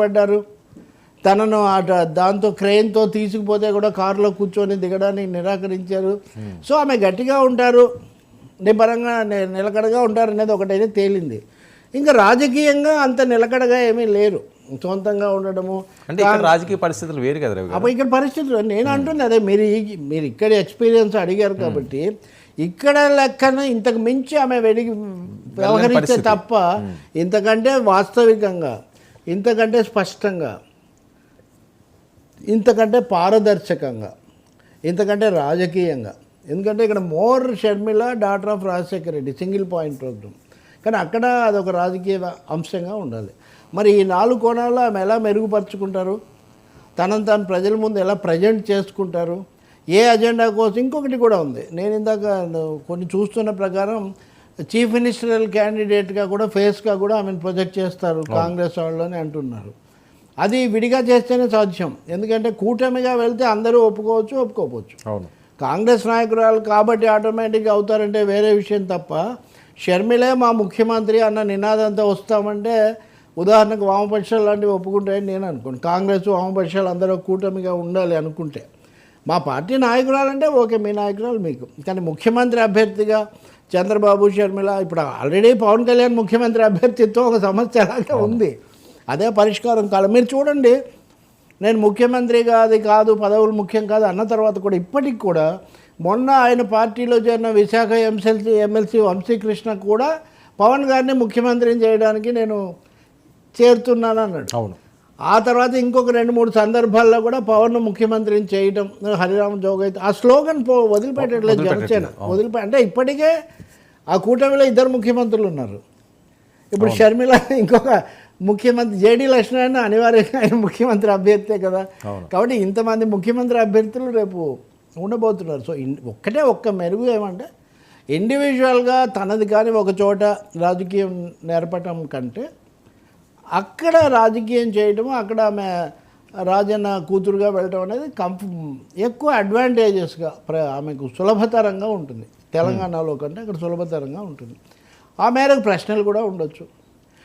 పడ్డారు. తనను అట దాంతో క్రెయిన్తో తీసుకుపోతే కూడా కారులో కూర్చొని దిగడానికి నిరాకరించారు. సో ఆమె గట్టిగా ఉంటారు. నిబరంగా నిలకడగా ఉంటారు అనేది ఒకటైతే తేలింది. ఇంకా రాజకీయంగా అంత నిలకడగా ఏమీ లేరు. సొంతంగా ఉండడము. అంటే రాజకీయ పరిస్థితులు వేరు కదా అప్పుడు ఇక్కడ పరిస్థితులు నేను అంటుంది. అదే మీరు మీరు ఇక్కడ ఎక్స్పీరియన్స్ అడిగారు కాబట్టి ఇక్కడ లెక్కన ఇంతకు మించి ఆమె వెలిగి వ్యవహరిస్తే. తప్ప ఇంతకంటే వాస్తవికంగా ఇంతకంటే స్పష్టంగా ఇంతకంటే పారదర్శకంగా ఇంతకంటే రాజకీయంగా. ఎందుకంటే ఇక్కడ more Sharmila daughter of Rajasekhara Reddy single point program కానీ అక్కడ అదొక రాజకీయ అంశంగా ఉండాలి. మరి ఈ నాలుగు కోణాల్లో ఆమె ఎలా మెరుగుపరుచుకుంటారు? తనను తాను ప్రజల ముందు ఎలా ప్రజెంట్ చేసుకుంటారు? ఏ అజెండా కోసం? ఇంకొకటి కూడా ఉంది. నేను ఇందాక కొన్ని చూస్తున్న ప్రకారం చీఫ్ మినిస్టరల్ క్యాండిడేట్గా కూడా ఫేస్గా కూడా ఆమెను ప్రొజెక్ట్ చేస్తారు కాంగ్రెస్ వాళ్ళు అని అంటున్నారు. అది విడిగా చేస్తేనే సాధ్యం. ఎందుకంటే కూటమిగా వెళ్తే అందరూ ఒప్పుకోవచ్చు ఒప్పుకోవచ్చు అవును. కాంగ్రెస్ నాయకురాలు కాబట్టి ఆటోమేటిక్గా అవుతారంటే వేరే విషయం తప్ప షర్మిలే మా ముఖ్యమంత్రి అన్న నినాదంతో వస్తామంటే ఉదాహరణకు వామపక్షాలు లాంటివి ఒప్పుకుంటాయని నేను అనుకోను. కాంగ్రెస్ వామపక్షాలు అందరూ కూటమిగా ఉండాలి అనుకుంటే. మా పార్టీ నాయకురాలంటే ఓకే మీ నాయకురాలు మీకు. కానీ ముఖ్యమంత్రి అభ్యర్థిగా చంద్రబాబు షర్మిల ఇప్పుడు ఆల్రెడీ పవన్ కళ్యాణ్ ముఖ్యమంత్రి అభ్యర్థిత్వం ఒక సమస్య లాగా ఉంది. అదే పరిష్కారం కాదు మీరు చూడండి నేను ముఖ్యమంత్రిగా అది కాదు పదవులు ముఖ్యం కాదు అన్న తర్వాత కూడా ఇప్పటికి కూడా మొన్న ఆయన పార్టీలో చేరిన విశాఖ ఎంఎల్సీ ఎమ్మెల్సీ వంశీకృష్ణ కూడా పవన్ గారిని ముఖ్యమంత్రిని చేయడానికి నేను చేరుతున్నాను అన్నాడు అవును. ఆ తర్వాత ఇంకొక రెండు మూడు సందర్భాల్లో కూడా పవన్ ముఖ్యమంత్రిని చేయడం హరిరామ జోగ్ అయితే ఆ స్లోగన్ పో వదిలిపెట్టట్లేదు జనసేన. వదిలిపె అంటే ఇప్పటికే ఆ కూటమిలో ఇద్దరు ముఖ్యమంత్రులు ఉన్నారు. ఇప్పుడు షర్మిల ఇంకొక ముఖ్యమంత్రి జేడీ లక్ష్మణ్ అనివార్యంగా ఆయన ముఖ్యమంత్రి అభ్యర్థే కదా. కాబట్టి ఇంతమంది ముఖ్యమంత్రి అభ్యర్థులు రేపు ఉండబోతున్నారు. సో ఒక్కటే ఒక్క మెరుగు ఏమంటే ఇండివిజువల్గా తనది కానీ ఒక చోట రాజకీయం నేర్పటం కంటే అక్కడ రాజకీయం చేయటం అక్కడ ఆమె రాజన్న కూతురుగా వెళ్ళటం అనేది కంఫ ఎక్కువ అడ్వాంటేజెస్గా ప్ర ఆమెకు సులభతరంగా ఉంటుంది. తెలంగాణలో కంటే అక్కడ సులభతరంగా ఉంటుంది. ఆ మేరకు ప్రశ్నలు కూడా ఉండొచ్చు.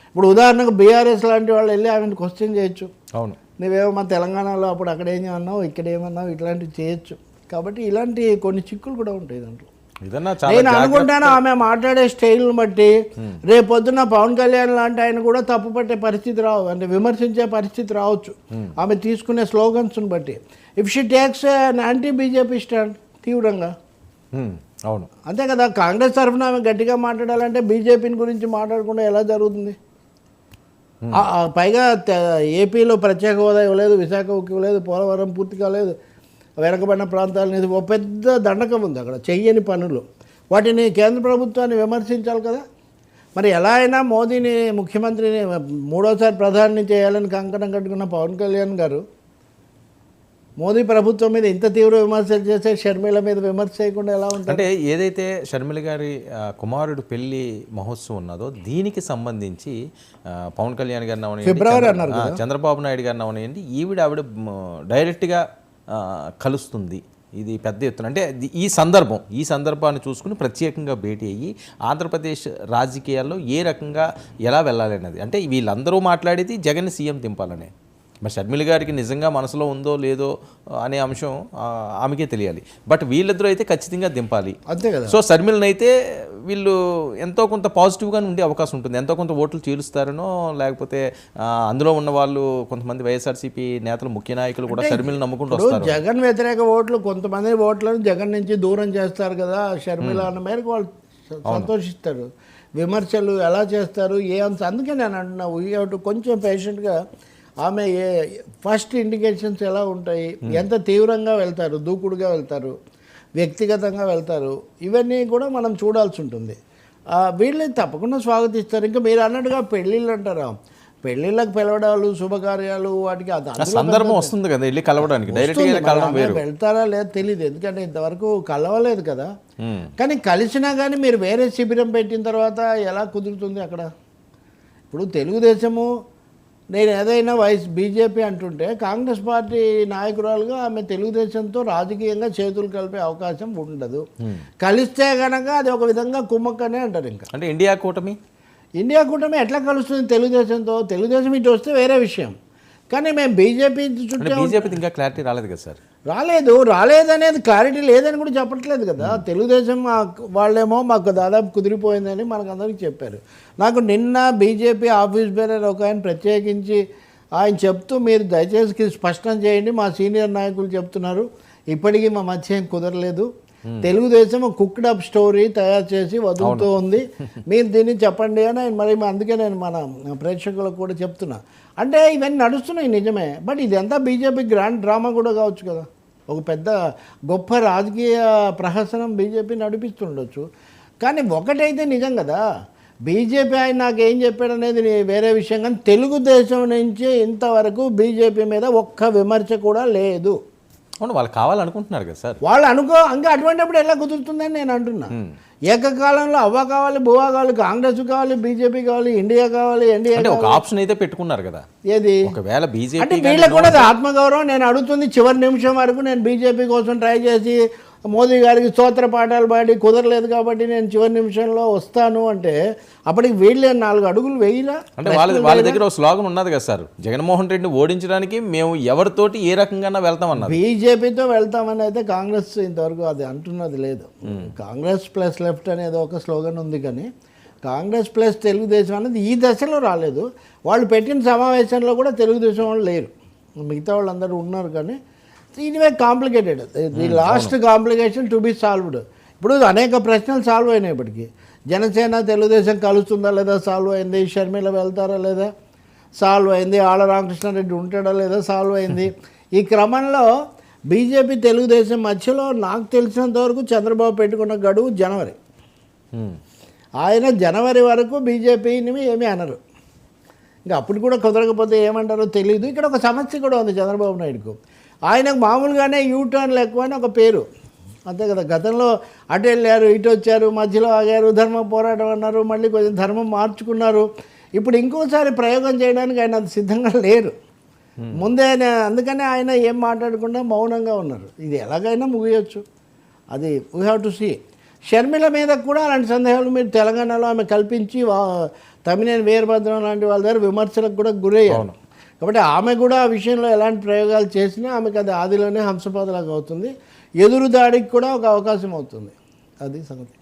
ఇప్పుడు ఉదాహరణకు బీఆర్ఎస్ లాంటి వాళ్ళు వెళ్ళి ఆమెను క్వశ్చన్ చేయొచ్చు. అవును. నువ్వేమో మన తెలంగాణలో అప్పుడు అక్కడ ఏం అన్నావు ఇక్కడ ఏమన్నావు ఇట్లాంటివి చేయొచ్చు. కాబట్టి ఇలాంటి కొన్ని చిక్కులు కూడా ఉంటాయి దాంట్లో. నేను అనుకుంటాను ఆమె మాట్లాడే స్టైల్ని బట్టి రేపొద్దున పవన్ కళ్యాణ్ లాంటి ఆయన కూడా తప్పు పట్టే పరిస్థితి రావు అంటే విమర్శించే పరిస్థితి రావచ్చు. ఆమె తీసుకునే స్లోగన్స్ని బట్టి. If she takes anti BJP stand తీవ్రంగా. అవును. అంతే కదా కాంగ్రెస్ తరఫున ఆమె గట్టిగా మాట్లాడాలంటే బీజేపీని గురించి మాట్లాడకుండా ఎలా జరుగుతుంది? పైగా ఏపీలో ప్రత్యేక హోదా ఇవ్వలేదు విశాఖకి ఇవ్వలేదు పోలవరం పూర్తి కాలేదు. వెనకబడిన ప్రాంతాల మీద ఓ పెద్ద దండకం ఉంది అక్కడ చెయ్యని పనులు. వాటిని కేంద్ర ప్రభుత్వాన్ని విమర్శించాలి కదా. మరి ఎలా అయినా మోదీని ముఖ్యమంత్రిని మూడోసారి ప్రధాని చేయాలని కంకణం కట్టుకున్న పవన్ కళ్యాణ్ గారు మోదీ ప్రభుత్వం మీద ఇంత తీవ్ర విమర్శలు చేస్తే షర్మిల మీద విమర్శ చేయకుండా ఎలా ఉంటుంది అంటే ఏదైతే షర్మిల గారి కుమారుడు పెళ్ళి మహోత్సవం ఉన్నదో దీనికి సంబంధించి పవన్ కళ్యాణ్ గారిని అవనివ్వండి, ఫిబ్రవరి అన్నారు చంద్రబాబు నాయుడు గారిని అవనివ్వండి ఈవిడ ఆవిడ డైరెక్ట్గా కలుస్తుంది. ఇది పెద్ద ఎత్తున. అంటే ఈ సందర్భం ఈ సందర్భాన్ని చూసుకుని ప్రత్యేకంగా భేటీ అయ్యి ఆంధ్రప్రదేశ్ రాజకీయాల్లో ఏ రకంగా ఎలా వెళ్ళాలి అన్నది అంటే వీళ్ళందరూ మాట్లాడేది జగన్ సీఎం దింపాలనే మరి షర్మిల గారికి నిజంగా మనసులో ఉందో లేదో అనే అంశం ఆమెకే తెలియాలి. బట్ వీళ్ళిద్దరూ అయితే ఖచ్చితంగా దింపాలి. అంతే కదా. సో షర్మిలను అయితే వీళ్ళు ఎంతో కొంత పాజిటివ్గా ఉండే అవకాశం ఉంటుంది. ఎంతో కొంత ఓట్లు చీలుస్తారనో లేకపోతే అందులో ఉన్న వాళ్ళు కొంతమంది వైఎస్ఆర్సీపీ నేతలు ముఖ్య నాయకులు కూడా షర్మిలను నమ్ముకుంటూ వస్తారు. జగన్ వ్యతిరేక ఓట్లు కొంతమంది ఓట్లను జగన్ నుంచి దూరం చేస్తారు కదా షర్మిల అన్న మేరకు వాళ్ళు సంతోషిస్తారు. విమర్శలు ఎలా చేస్తారు ఏ అంశం అందుకే నేను అంటున్నా వీ కొంచెం పేషెంట్గా ఆమె ఏ ఫస్ట్ ఇండికేషన్స్ ఎలా ఉంటాయి? ఎంత తీవ్రంగా వెళ్తారు? దూకుడుగా వెళ్తారు? వ్యక్తిగతంగా వెళ్తారు? ఇవన్నీ కూడా మనం చూడాల్సి ఉంటుంది. వీళ్ళని తప్పకుండా స్వాగతిస్తారు. ఇంకా మీరు అన్నట్టుగా పెళ్ళిళ్ళు అంటారా? పెళ్ళిళ్ళకి పిలవడాలు శుభకార్యాలు వాటికి సందర్భం వస్తుంది కదా వెళ్ళి కలవడానికి. వెళ్తారా లేదా తెలియదు ఎందుకంటే ఇంతవరకు కలవలేదు కదా. ఉమ్. కానీ కలిసినా కానీ మీరు వేరే శిబిరం పెట్టిన తర్వాత ఎలా కుదురుతుంది అక్కడ? ఇప్పుడు తెలుగుదేశము నేను ఏదైనా వైస్ బీజేపీ అంటుంటే కాంగ్రెస్ పార్టీ నాయకురాలుగా ఆమె తెలుగుదేశంతో రాజకీయంగా చేతులు కలిపే అవకాశం ఉండదు. కలిస్తే కనుక అది ఒక విధంగా కుమ్మక్కనే అంటారు ఇంకా. అంటే ఇండియా కూటమి? ఇండియా కూటమి ఎట్లా కలుస్తుంది తెలుగుదేశంతో? తెలుగుదేశం ఇటు వస్తే వేరే విషయం. కానీ మేము బీజేపీ చుట్టూ. బీజేపీది ఇంకా క్లారిటీ రాలేదు కదా సార్? రాలేదు. రాలేదనేది క్లారిటీ లేదని కూడా చెప్పట్లేదు కదా. తెలుగుదేశం మా- వాళ్ళేమో మాకు దాదాపు కుదిరిపోయిందని మనకు అందరికీ చెప్పారు. నాకు నిన్న బీజేపీ ఆఫీస్ బేరర్ ఒక ఆయన ప్రత్యేకించి ఆయన చెప్తూ మీరు దయచేసి స్పష్టం చేయండి మా సీనియర్ నాయకులు చెప్తున్నారు. ఇప్పటికీ మా మధ్య ఏం కుదరలేదు. తెలుగుదేశం కుక్డ్ అప్ స్టోరీ తయారు చేసి వదులుతూ ఉంది. మీరు దీన్ని చెప్పండి అని మరి అందుకే నేను మన ప్రేక్షకులకు కూడా చెప్తున్నా. అంటే ఇవన్నీ నడుస్తున్నాయి నిజమే. బట్ ఇదంతా బీజేపీ గ్రాండ్ డ్రామా కూడా కావచ్చు కదా. ఒక పెద్ద గొప్ప రాజకీయ ప్రహసనం బీజేపీ నడిపిస్తుండొచ్చు. కానీ ఒకటైతే నిజం కదా. బీజేపీ ఆయన నాకు ఏం చెప్పాడు అనేది వేరే విషయం. కానీ తెలుగుదేశం నుంచి ఇంతవరకు బీజేపీ మీద ఒక్క విమర్శ కూడా లేదు. అవును వాళ్ళు కావాలనుకుంటున్నారు కదా సార్. వాళ్ళు అనుకో ఇంకా అటువంటిప్పుడు ఎలా కుదురుతుందని నేను అంటున్నా. ఏకకాలంలో అవ్వ కావాలి బువ్వ కావాలి కాంగ్రెస్ కావాలి బీజేపీ కావాలి ఇండియా కావాలి ఎన్డీఏ అంటే ఒక ఆప్షన్ అయితే పెట్టుకున్నారు కదా. ఏది? ఒకవేళ అంటే బీజేపీ వీళ్ళకి కూడా ఆత్మగౌరవం నేను అడుగుతుంది చివరి నిమిషం వరకు నేను బీజేపీ కోసం ట్రై చేసి మోదీ గారికి స్తోత్ర పాఠాలు పాడి కుదరలేదు కాబట్టి నేను చివరి నిమిషంలో వస్తాను అంటే అప్పటికి వీళ్ళే నాలుగు అడుగులు వేయలా అంటే వాళ్ళ వాళ్ళ దగ్గర ఒక స్లోగన్ ఉన్నది కదా సార్ జగన్మోహన్ రెడ్డిని ఓడించడానికి మేము ఎవరితోటి ఏ రకంగా వెళ్తామన్నారు బీజేపీతో వెళ్తామని అయితే కాంగ్రెస్ ఇంతవరకు అది అంటున్నది లేదు. కాంగ్రెస్ ప్లస్ లెఫ్ట్ అనేది ఒక స్లోగన్ ఉంది కానీ కాంగ్రెస్ ప్లస్ తెలుగుదేశం అనేది ఈ దశలో రాలేదు. వాళ్ళు పెట్టిన సమావేశంలో కూడా తెలుగుదేశం వాళ్ళు లేరు. మిగతా వాళ్ళందరూ ఉన్నారు కానీ anyway complicated the last complication to be solved ఇప్పుడు అనేక ప్రశ్నలు సాల్వ్ అయినాయి ఇప్పటికి. జనసేన తెలుగుదేశం కలుస్తుందా లేదా? సాల్వ్ అయింది. షర్మిల వెళ్తారా లేదా? సాల్వ్ అయింది. ఆళ్ళ రామకృష్ణారెడ్డి ఉంటాడా లేదా? సాల్వ్ అయింది. ఈ క్రమంలో బీజేపీ తెలుగుదేశం మధ్యలో నాకు తెలిసినంత వరకు చంద్రబాబు పెట్టుకున్న గడువు జనవరి. ఆయన జనవరి వరకు బీజేపీని ఏమీ అనరు. ఇంకా అప్పుడు కూడా కుదరకపోతే ఏమంటారో తెలియదు ఇక్కడ ఒక సమస్య కూడా ఉంది చంద్రబాబు నాయుడుకు. ఆయనకు మామూలుగానే యూ టర్న్లు ఎక్కువ అని ఒక పేరు. అంతే కదా గతంలో అటు వెళ్ళారు ఇటు వచ్చారు మధ్యలో ఆగారు ధర్మ పోరాటం అన్నారు మళ్ళీ కొంచెం ధర్మం మార్చుకున్నారు. ఇప్పుడు ఇంకోసారి ప్రయోగం చేయడానికి ఆయన అంత సిద్ధంగా లేరు. ముందే ఆయన అందుకనే ఆయన ఏం మాట్లాడకుండా మౌనంగా ఉన్నారు. ఇది ఎలాగైనా ముగియొచ్చు. అది we have to see Sharmila మీద కూడా అలాంటి సందేహాలు మీరు తెలంగాణలో ఆమె కల్పించి తమ్మినేని వీరభద్రం లాంటి వాళ్ళ దగ్గర విమర్శలకు కూడా గురయ్యారు. కాబట్టి ఆమె కూడా ఆ విషయంలో ఎలాంటి ప్రయోగాలు చేసినా ఆమెకు అది ఆదిలోనే హంసపాదలాగా అవుతుంది. ఎదురు దాడికి కూడా ఒక అవకాశం అవుతుంది. అది సంగతి.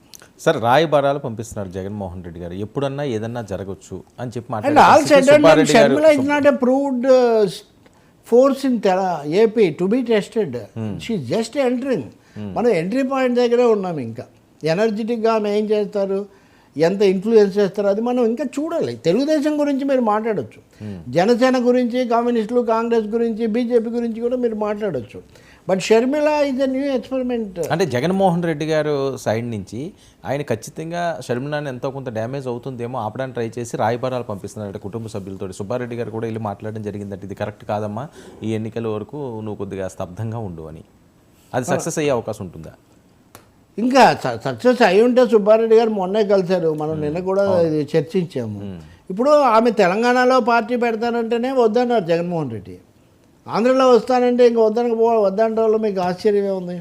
సార్ రాయబారాలు పంపిస్తున్నారు జగన్మోహన్ రెడ్డి గారు. ఎప్పుడన్నా ఏదన్నా జరగచ్చు అని చెప్పి మాట్లాడారు. ఫోర్స్ ఇన్ తెల AP to be tested she just entering మనం ఎంట్రీ పాయింట్ దగ్గరే ఉన్నాం ఇంకా. ఎనర్జెటిక్గా ఆమె ఏం చేస్తారు? ఎంత ఇన్ఫ్లుయెన్స్ చేస్తారు అది మనం ఇంకా చూడాలి. తెలుగుదేశం గురించి మీరు మాట్లాడొచ్చు. జనసేన గురించి కమ్యూనిస్టులు కాంగ్రెస్ గురించి బీజేపీ గురించి కూడా మీరు మాట్లాడొచ్చు. But Sharmila is a new experiment అంటే జగన్మోహన్ రెడ్డి గారు సైడ్ నుంచి ఆయన ఖచ్చితంగా షర్మిలాని ఎంతో కొంత డ్యామేజ్ అవుతుందేమో ఆపడానికి ట్రై చేసి రాయబారాలు పంపిస్తున్నారట కుటుంబ సభ్యులతో సుబ్బారెడ్డి గారు కూడా వెళ్ళి మాట్లాడడం జరిగిందంటే ఇది కరెక్ట్ కాదమ్మా. ఈ ఎన్నికల వరకు నువ్వు కొద్దిగా స్తబ్దంగా ఉండు అని. అది సక్సెస్ అయ్యే అవకాశం ఉంటుందా? ఇంకా సక్సెస్ అయి ఉంటే సుబ్బారెడ్డి గారు మొన్నే కలిశారు. మనం నిన్న కూడా ఇది చర్చించాము. ఇప్పుడు ఆమె తెలంగాణలో పార్టీ పెడతానంటేనే వద్దన్నారు జగన్మోహన్ రెడ్డి. ఆంధ్రలో వస్తానంటే ఇంక వద్దనక పో వద్దంటే వాళ్ళు మీకు ఆశ్చర్యమే ఉంది.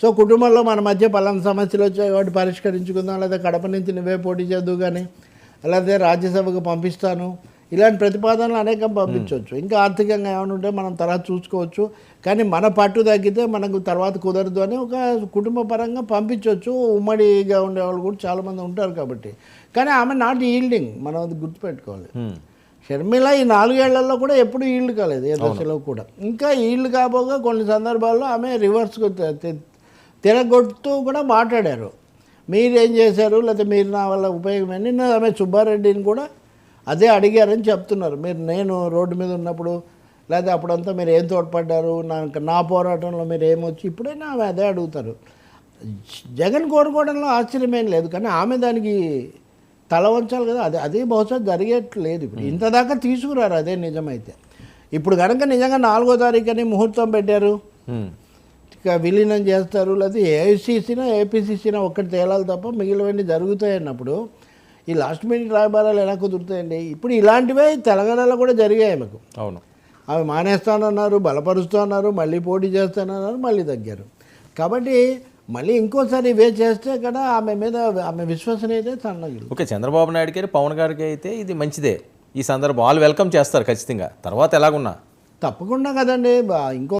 సో కుటుంబంలో మన మధ్య పలానా సమస్యలు వచ్చాయి కాబట్టి పరిష్కరించుకుందాం లేదా కడప నుంచి నువ్వే పోటీ చేద్దు కానీ లేకపోతే రాజ్యసభకు పంపిస్తాను. ఇలాంటి ప్రతిపాదనలు అనేకం పంపించవచ్చు. ఇంకా ఆర్థికంగా ఏమైనా ఉంటే మనం తర్వాత చూసుకోవచ్చు. కానీ మన పట్టు తగ్గితే మనకు తర్వాత కుదరదు అని ఒక కుటుంబ పరంగా పంపించవచ్చు. ఉమ్మడిగా ఉండేవాళ్ళు కూడా చాలామంది ఉంటారు కాబట్టి. కానీ ఆమె నాట్ ఈల్డింగ్ మనం అది గుర్తుపెట్టుకోవాలి. హ్మ్. షర్మిల ఈ నాలుగేళ్ళలో కూడా ఎప్పుడు ఈల్డ్ కాలేదు ఏ దశలో కూడా. ఇంకా ఈల్డ్ కాబోగా కొన్ని సందర్భాల్లో ఆమె రివర్స్కు తిరగొడుతూ కూడా మాట్లాడారు. మీరేం చేశారు? లేకపోతే మీరు నా వల్ల ఉపయోగం ఏంటి? నిన్న ఆమె సుబ్బారెడ్డిని కూడా అదే అడిగారని చెప్తున్నారు. మీరు నేను రోడ్డు మీద ఉన్నప్పుడు లేదా అప్పుడంతా మీరు ఏం తోడ్పడ్డారు? నాకు నా పోరాటంలో మీరు ఏమొచ్చి ఇప్పుడైనా ఆమె అదే అడుగుతారు. జగన్ కోరుకోవడంలో ఆశ్చర్యమేం లేదు. కానీ ఆమె దానికి తల వంచాలి కదా. అదే అదే బహుశా జరిగేట్లేదు ఇప్పుడు. ఇంత దాకా తీసుకురారు అదే నిజమైతే. ఇప్పుడు కనుక నిజంగా నాలుగో తారీఖు అని ముహూర్తం పెట్టారు. విలీనం చేస్తారు. లేకపోతే ఏఐసీసీనా ఏపీసీసీనా ఒక్కటి తేలాలి తప్ప మిగిలినవన్నీ జరుగుతాయి అన్నప్పుడు ఈ లాస్ట్ మినిట్ రాయబారాలు ఎలా కుదురుతాయండి? ఇప్పుడు ఇలాంటివే తెలంగాణలో కూడా జరిగాయి ఆమెకు అవును. ఆమె మానేస్తానన్నారు బలపరుస్తానన్నారు మళ్ళీ పోటీ చేస్తానన్నారు మళ్ళీ తగ్గారు. కాబట్టి మళ్ళీ ఇంకోసారి ఇవే చేస్తే కదా ఆమె మీద ఆమె విశ్వసనీయత సన్నగిలి ఓకే చంద్రబాబు నాయుడు గారు పవన్ గారికి అయితే ఇది మంచిదే. ఈ సందర్భం వాళ్ళు వెల్కమ్ చేస్తారు ఖచ్చితంగా. తర్వాత ఎలాగున్నా? తప్పకుండా కదండి. ఇంకో